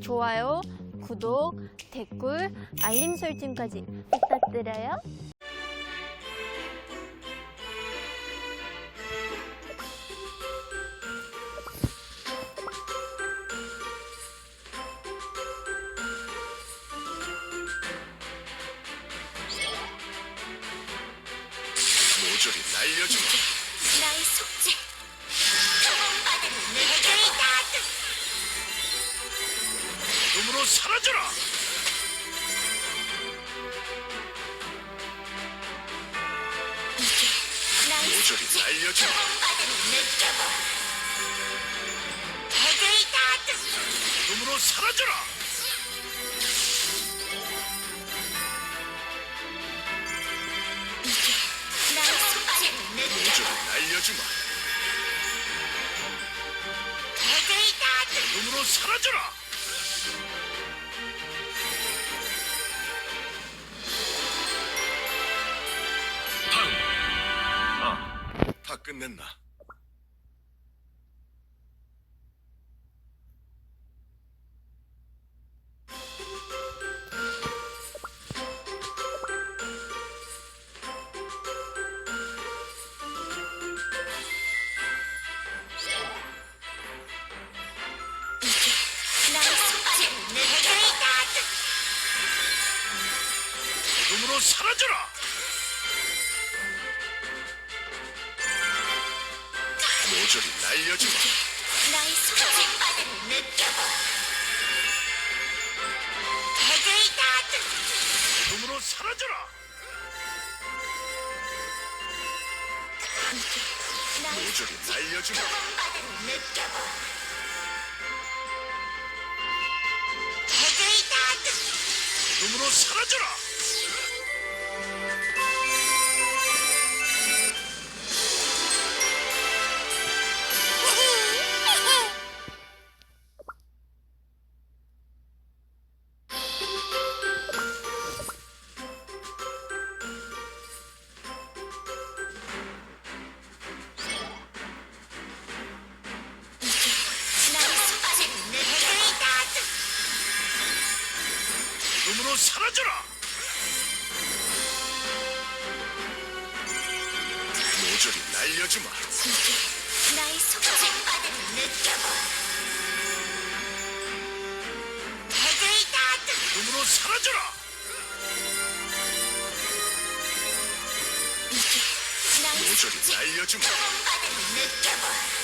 좋아요, 구독, 댓글, 알림 설정까지 부탁드려요. 모조리 날려주마. 나의 속죄 어둠으로 사라져라. 나의 모조리 느껴봐 내게이다 어둠으로 사라져라. 나의 속죄 모조리 느껴봐 날려주마. 내게이다 어둠으로 사라져라. 팡. 아, 다 끝냈나? 어둠으로 사라져라. 모조리 날려주마. 나의 속죄 받은 느껴봐 내게이다 어둠으로 사라져라. 모조리 날려주마. 구원받은 느껴봐 내게이다 어둠으로 사라져라. 모조리 날려주마. 나의 속죄 받은 느껴봐 내게이다 어둠으로 사라져라. 나의 모조리 속죄 날려주마. 구원받은 느껴봐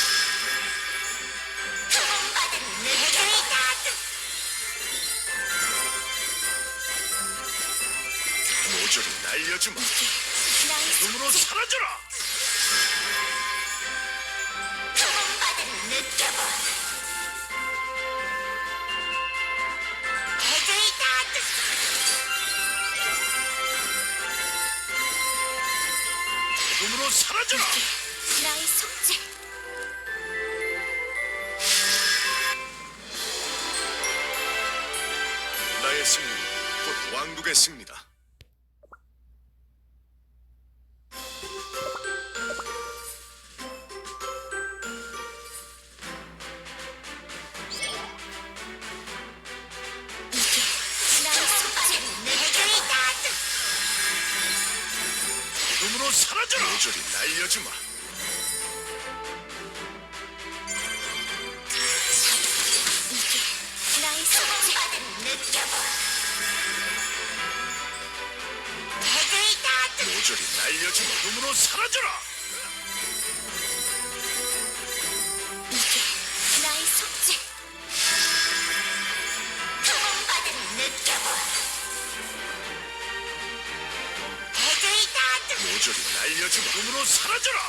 날려주마. 속죄 사라져라. 구원받은 느껴봐 어둠으로 사라져라. 나의 속죄 나의 승리, 곧 왕국의 승리다. 모조리 날려주마. 나의 속죄 느껴봐 내게이다 모조리 날려주마. 어둠으로 사라져라. 모조리 날려주마. 어둠으로 사라져라.